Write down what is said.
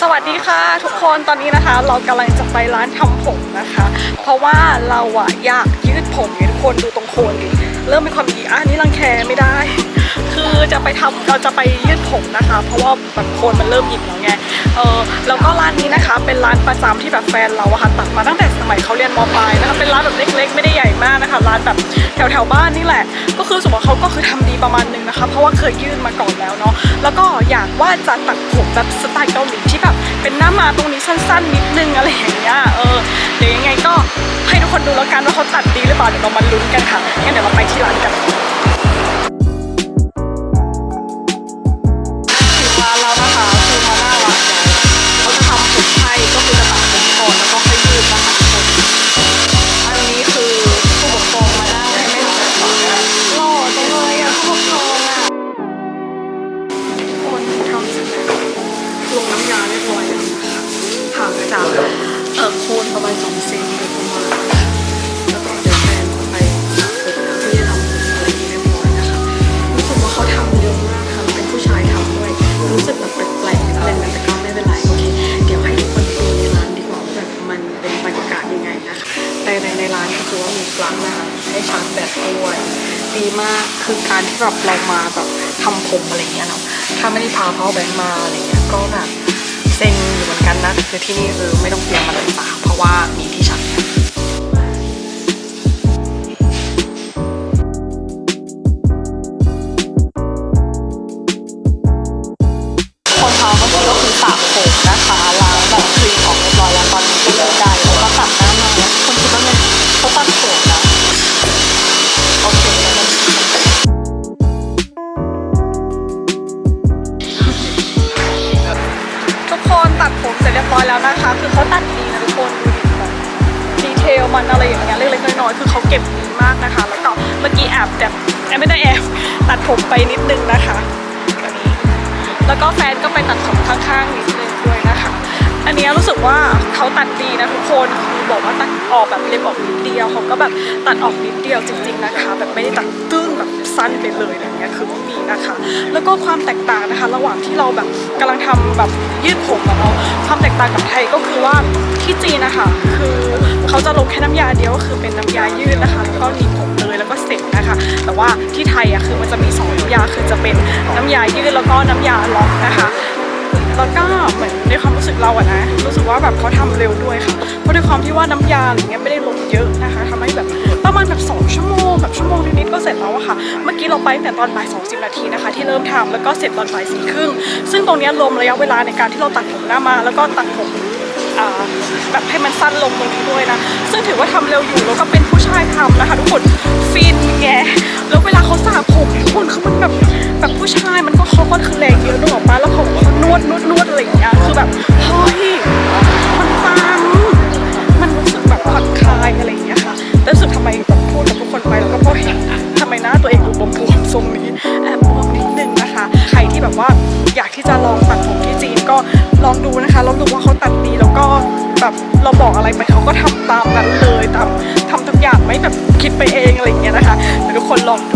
สวัสดีค่ะทุกคนตอนนี้นะคะ เรากำลังจะไปร้านทำผมนะคะ เพราะว่าเราอะอยากยืดผมทุกคนดูตรงโคนดิเริ่มมีความดีอะอันนี้รังแคไม่ได้ คือจะไปทำเราจะไปยืดผมนะคะ เพราะว่าแบบโคนมันเริ่มหยิกแล้วไงเออแล้วก็ร้านนี้นะคะ เป็นร้านประจำที่แบบแฟนเราอะค่ะตัดมาตั้งแต่สมัยเขาเรียนมปลายนะคะเป็นร้านแบบเล็ก ๆ ไม่ได้ใหญ่มากนะคะ ร้านแบบแถวๆบ้านนี่แหละ ก็คือสมมติว่าเขาก็คือทำดีประมาณนึงนะคะ เพราะว่าเคยยื่นมาก่อนแล้วเนาะแล้วก็อยาก ว่าจะตัดผมแบบสไตล์เกาหลีที่แบบเป็นหน้ามาตรงนี้สั้นๆนิดนึงอะไรอย่างเงี้ยเออเดี๋ยวยังไงก็ให้ทุกคนดูแล้วกันว่าเขาตัดดีหรือเปล่าเดี๋ยวเรามาลุ้นกันค่ะ จากเออโคนประมาณสองเซนโดยประมาณแล้วก็เดี๋ยวแฟนจะไปผมที่จะทำอะไรนี้เรียบร้อยนะคะรู้สึกว่าเขาทำเยอะมากค่ะเป็นผู้ชายทำด้วยรู้สึกแบบแปลกๆอะไรแต่ก็ไม่เป็นไรโอเคเดี๋ยวให้ทุกคนดูในร้านดีกว่าว่าแบบมันเป็นบรรยากาศยังไงนะคะแต่ในในร้านก็คือว่ามีปลั๊กนะคะให้ชาร์จแบตด้วยดีมากคือการที่แบบเรามาแบบทำผมอะไรเงี้ยเนาะถ้าไม่ได้พาเขาแบงค์มาอะไรเงี้ยก็แบบ เซ็งอยู่เหมือนกันนะ คือที่นี่คือไม่ต้องเตรียมมาเลยจ้ะเพราะว่ามีที่ชา คนตัดผมเสร็จเรียบร้อยแล้วนะคะ คือเขาตัดดีนะทุกคนดูดิแบบดีเทลมันอะไรอย่างเงี้ยเล็กๆน้อยๆคือเขาเก็บดีมากนะคะ แล้วก็เมื่อกี้แอบแบบแอบไม่ได้แอบตัดผมไปนิดนึงนะคะแบบนี้แล้วก็แฟนก็ไปตัดผมข้างๆนิดนึงด้วยนะคะ อันนี้รู้สึกว่าเขาตัดดีนะทุกคนคือบอกว่าตัดออกแบบเล็บออกนิดเดียวเขาก็แบบตัดออกนิดเดียวจริง ๆนะคะ แบบไม่ได้ตัดตึ้งแบบสั้นไปเลยอะไรเงี้ยคือไม่มีนะคะ แล้วก็ความแตกต่างนะคะ ระหว่างที่เราแบบกำลังทำแบบยืดผมอะเนาะความแตกต่างกับไทยก็คือว่าที่จีนนะคะคือเขาจะลงแค่น้ำยาเดียวก็คือเป็นน้ำยายืดนะคะแล้วก็หนีผมเลยแล้วก็เสร็จนะคะ แต่ว่าที่ไทยอะคือมันจะมีสองน้ำยาคือจะเป็นน้ำยายืดแล้วก็น้ำยาล็อกนะคะ แล้วก็เหมือนในความรู้สึกเราอะนะรู้สึกว่าแบบเขาทำเร็วด้วยค่ะเพราะด้วยความที่ว่าน้ำยาอะไรเงี้ยไม่ได้ลงเยอะนะคะทำให้แบบประมาณแบบ2ชั่วโมงแบบชั่วโมงนิดๆก็เสร็จแล้วอะค่ะ เมื่อกี้เราไปแต่ตอนบ่าย20นาทีนะคะ ที่เริ่มทำแล้วก็เสร็จตอนบ่ายสี่ครึ่งซึ่งตรงนี้รวมระยะเวลาในการที่เราตัดผมหน้ามา แล้วก็ตัดผมแบบให้มันสั้นลงตรงนี้ด้วยนะ ซึ่งถือว่าทำเร็วอยู่แล้วก็เป็นผู้ชายทำนะคะทุกคนฟินแงแล้วเวลาเขาสระผมทุกคนคือมันแบบแบบผู้ชายมันก็เขาก็คือแรงเยอะนึกออกปะแล้วเบวมๆทรงนี้แอบบวมนิดนึงนะคะ ใครที่แบบว่าอยากที่จะลองตัดผมที่จีนก็ลองดูนะคะลองดูว่าเขาตัดดีแล้วก็แบบเราบอกอะไรไปเขาก็ทำตามนั้นเลยตามทำทุกอย่างไม่แบบคิดไปเองอะไรอย่างเงี้ยนะคะเดี๋ยวทุกคนลองดู